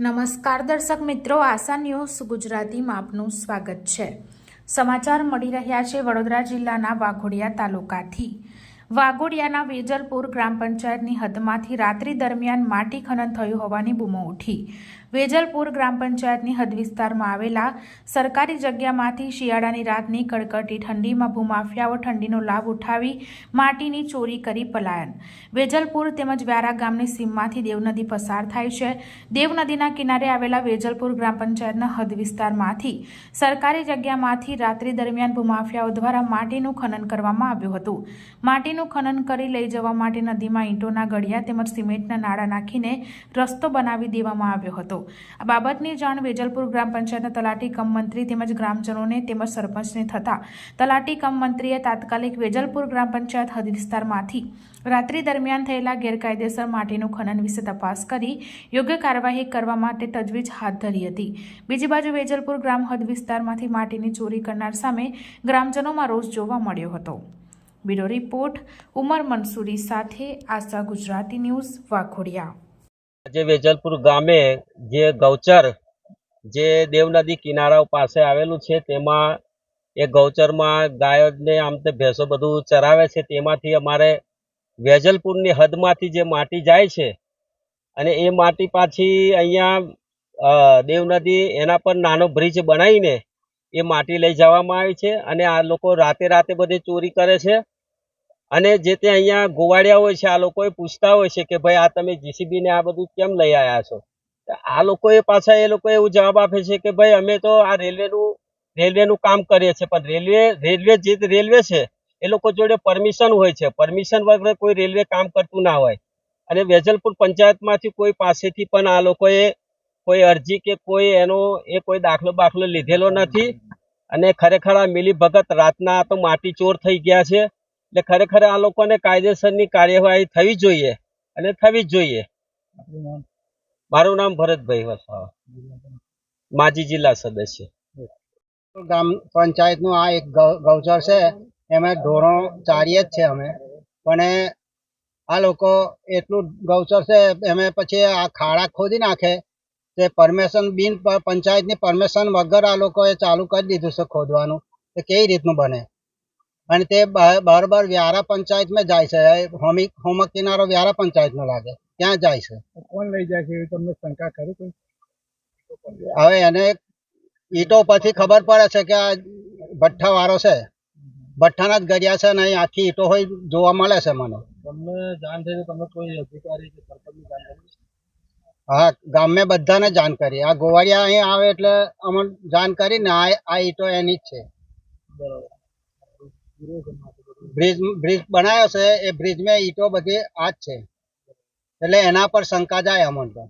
નમસ્કાર દર્શક મિત્રો, આશા ન્યૂઝ ગુજરાતીમાં આપનું સ્વાગત છે. સમાચાર મળી રહ્યા છે વડોદરા જિલ્લાના વાઘોડિયા તાલુકાથી. વાઘોડિયાના વેજલપુર ગ્રામ પંચાયતની હદમાંથી રાત્રિ દરમિયાન માટી ખનન થયું હોવાની બૂમો ઉઠી. વેજલપુર ગ્રામ પંચાયતની હદ વિસ્તારમાં આવેલા સરકારી જગ્યામાંથી શિયાળાની રાતની કડકડતી ઠંડીમાં ભૂમાફિયાઓ ઠંડીનો લાભ ઉઠાવી માટીની ચોરી કરી પલાયન. વેજલપુર તેમજ વ્યારા ગામની સીમમાંથી દેવનદી પસાર થાય છે. દેવનદીના કિનારે આવેલા વેજલપુર ગ્રામ પંચાયતના હદ વિસ્તારમાંથી સરકારી જગ્યામાંથી રાત્રિ દરમિયાન ભૂમાફિયાઓ દ્વારા માટીનું ખનન કરવામાં આવ્યું હતું. માટીનું ખનન કરી લઈ જવા માટે નદીમાં ઈંટોના ગળિયા તેમજ સિમેન્ટના નાળા નાખીને રસ્તો બનાવી દેવામાં આવ્યો હતો. આ બાબતની જાણ વેજલપુર ગ્રામ પંચાયતના તલાટી કમ મંત્રી તેમજ ગ્રામજનોને તેમજ સરપંચને થતા તલાટી કમ મંત્રીએ તાત્કાલિક વેજલપુર ગ્રામ પંચાયત હદ વિસ્તારમાંથી રાત્રિ દરમિયાન થયેલા ગેરકાયદેસર માટીનું ખનન વિશે તપાસ કરી યોગ્ય કાર્યવાહી કરવા માટે તજવીજ હાથ ધરી હતી. બીજી બાજુ વેજલપુર ગ્રામ હદ વિસ્તારમાંથી માટીની ચોરી કરનાર સામે ગ્રામજનોમાં રોષ જોવા મળ્યો હતો. બ્યુરો રિપોર્ટ ઉમર મંસૂરી સાથે આશા ગુજરાતી ન્યૂઝ વાઘોડિયા. આજે વેજલપુર ગામે જે ગૌચર જે દેવનદી કિનારા પાસે આવેલું છે તેમાં એ ગૌચરમાં ગાયોને આમ તે ભેંસો બધું ચરાવે છે તેમાંથી અમારે વેજલપુરની હદમાંથી જે માટી જાય છે અને એ માટી પાછી અહીંયા અ, દેવનદી એના પર નાનો બ્રિજ બનાવીને એ માટી લઈ જવામાં આવી છે અને આ લોકો રાતે રાતે બધી ચોરી કરે છે. અને જે તે અહીંયા ગોવાળિયા હોય છે, આ લોકોએ પૂછતા હોય છે કે ભાઈ આ તમે જીસીબી ને આ બધું કેમ લઈ આવ્યા છો? આ લોકોએ પાછા એ લોકો એવું જવાબ આપે છે કે ભાઈ અમે તો આ રેલવેનું રેલવેનું કામ કરીએ છીએ, પણ રેલવે રેલવે જે રેલવે છે, એ લોકો જોડે પરમિશન હોય છે. પરમિશન વગર કોઈ રેલવે કામ કરતું ના હોય. અને વેજલપુર પંચાયતમાંથી કોઈ પાસેથી પણ આ લોકોએ કોઈ અરજી કે કોઈ એનો, એ કોઈ દાખલો બાખલો લીધેલો નથી. અને ખરેખર આ મિલી ભગત રાતના તો માટી ચોર થઈ ગયા છે. એટલે ખરેખર આ લોકોને કાયદેસરની કાર્યવાહી થવી જોઈએ અને થવી જ જોઈએ. મારું નામ ભરતભાઈ વસાવા. માજી જિલ્લા સદસ્ય. ગામ પંચાયતનું આ એક ગૌચર છે. એમાં ઢોરો ચારીએ જ છે અમે. પણ આ લોકો એટલું ગૌચર છે, એમાં પછી આ ખાડા ખોદી નાખે. તે પરમિશન બિન પંચાયતની પરમિશન વગર આ લોકોએ ચાલુ કરી દીધું છે ખોદવાનું. તો કેવી રીતનું બને? અને તે બરોબર વ્યારા પંચાયતમાં જાય છે. હોમી હોમક કિનારો વ્યારા પંચાયતનો લાગે. ત્યાં જાય છે? કોણ લઈ જાય છે એવી તમને શંકા કરી કોઈ? હવે એને ઈટો પછી ખબર પડે છે કે આ ભઠ્ઠા વાળો છે. ભઠ્ઠાના જ ગરિયા છે ને આખી ઈટો હોય જોવા મળે છે મને. તમને જાણ થઈ તમને તમે કોઈ અધિકારી કે સરકારની જાણ હા ગામે બધાને જાણ કરી. આ ગોવાળિયા અહીં આવે એટલે અમને જાણ કરીને આ આ ઈટો એની જ છે. બ્રિજ બ્રિજ બનાવ્યો છે, એ બ્રિજ મેં ઈટો બધી આ જ છે. એટલે એના પર શંકા જાય અમને તો.